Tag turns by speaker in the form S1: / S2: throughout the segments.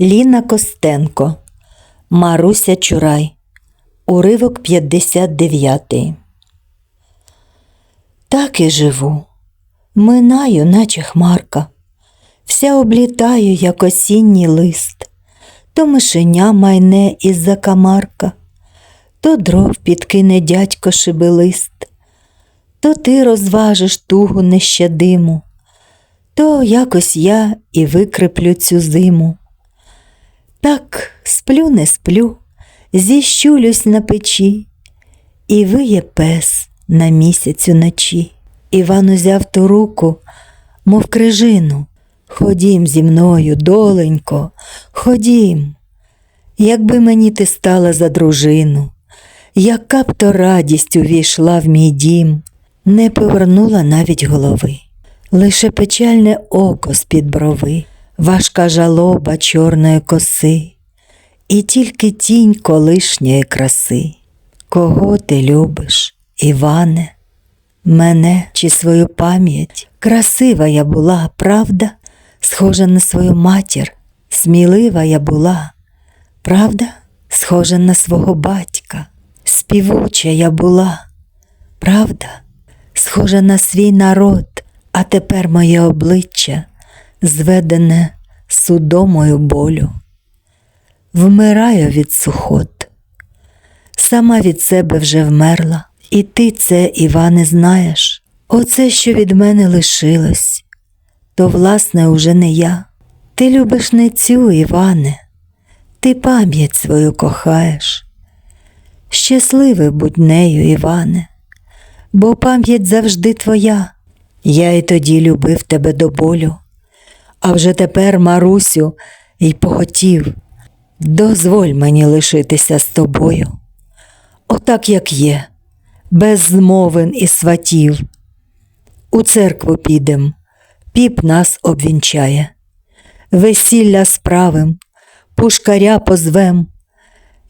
S1: Ліна Костенко, Маруся Чурай, уривок 59. Так і живу, минаю, наче хмарка, вся облітаю, як осінній лист, то мишеня майне із-за камарка, то дров підкине дядько шибелист, то ти розважиш тугу нещадиму, то якось я і викриплю цю зиму. Так сплю, не сплю, зіщулюсь на печі, і виє пес на місяцю ночі. Іван узяв ту руку, мов крижину. Ходім зі мною, доленько, ходім. Якби мені ти стала за дружину, яка б то радість увійшла в мій дім, не повернула навіть голови, лише печальне око з-під брови, важка жалоба чорної коси, і тільки тінь колишньої краси. Кого ти любиш, Іване? Мене чи свою пам'ять? Красива я була, правда, схожа на свою матір, смілива я була, правда, схожа на свого батька, співуча я була, правда, схожа на свій народ, а тепер моє обличчя зведене судомою болю. Вмираю від сухот, сама від себе вже вмерла, і ти це, Іване, знаєш. Оце, що від мене лишилось, то, власне, уже не я. Ти любиш не цю, Іване, ти пам'ять свою кохаєш. Щасливий будь нею, Іване, бо пам'ять завжди твоя. Я й тоді любив тебе до болю, а вже тепер, Марусю, й поготів. Дозволь мені лишитися з тобою, отак, як є, без змовин і сватів. У церкву підем, піп нас обвінчає, весілля справим, пушкаря позвем.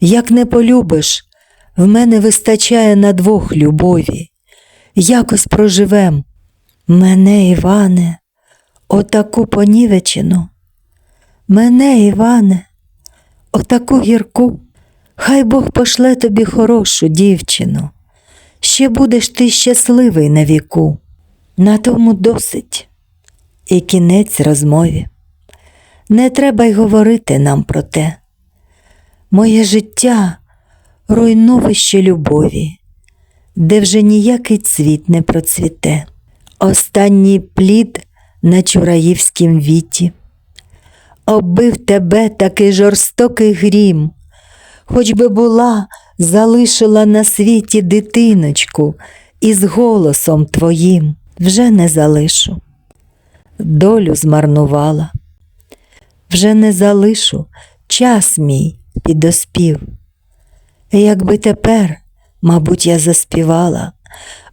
S1: Як не полюбиш, в мене вистачає на двох любові, якось проживем. Мене, Іване, отаку понівечену, мене, Іване, отаку гірку, хай Бог пошле тобі хорошу дівчину, ще будеш ти щасливий на віку. На тому досить. І кінець розмові. Не треба й говорити нам про те. Моє життя руйновище любові, де вже ніякий цвіт не процвіте. Останній плід на чураївськім віті. Оббив тебе такий жорстокий грім, хоч би була, залишила на світі дитиночку із голосом твоїм вже не залишу. Долю змарнувала, вже не залишу час мій підоспів. Якби тепер, мабуть, я заспівала,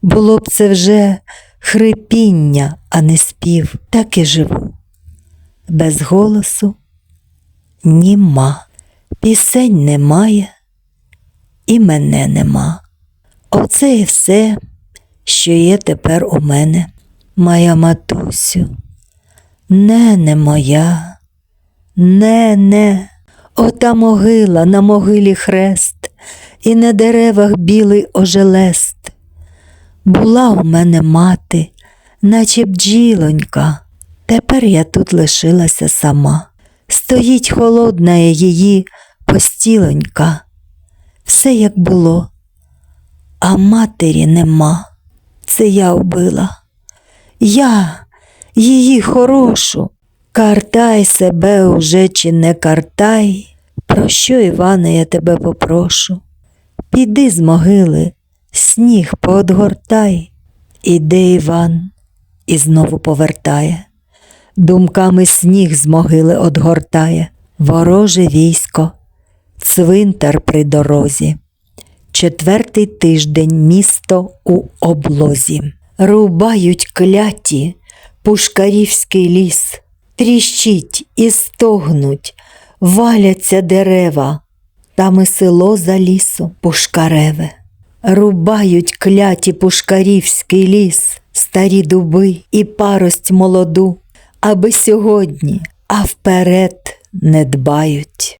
S1: було б це вже хрипіння, а не спів, так і живу. Без голосу німа, пісень немає, і мене нема. Оце і все, що є тепер у мене, моя матусю, не не моя, не не, ота могила на могилі хрест, і на деревах білий ожелест. Була у мене мати, наче бджілонька, тепер я тут лишилася сама. Стоїть холодна її постілонька, все як було, а матері нема. Це я вбила. Я, її хорошу, картай себе уже чи не картай. Про що, Іване, я тебе попрошу? Піди з могили, сніг поодгортай. Іде Іван і знову повертає. Думками сніг з могили одгортає, вороже військо, цвинтар при дорозі. Четвертий тиждень місто у облозі. Рубають кляті пушкарівський ліс, тріщить і стогнуть, валяться дерева, там і село за лісом пушкареве. Рубають кляті пушкарівський ліс, старі дуби і парость молоду, аби сьогодні, а вперед не дбають.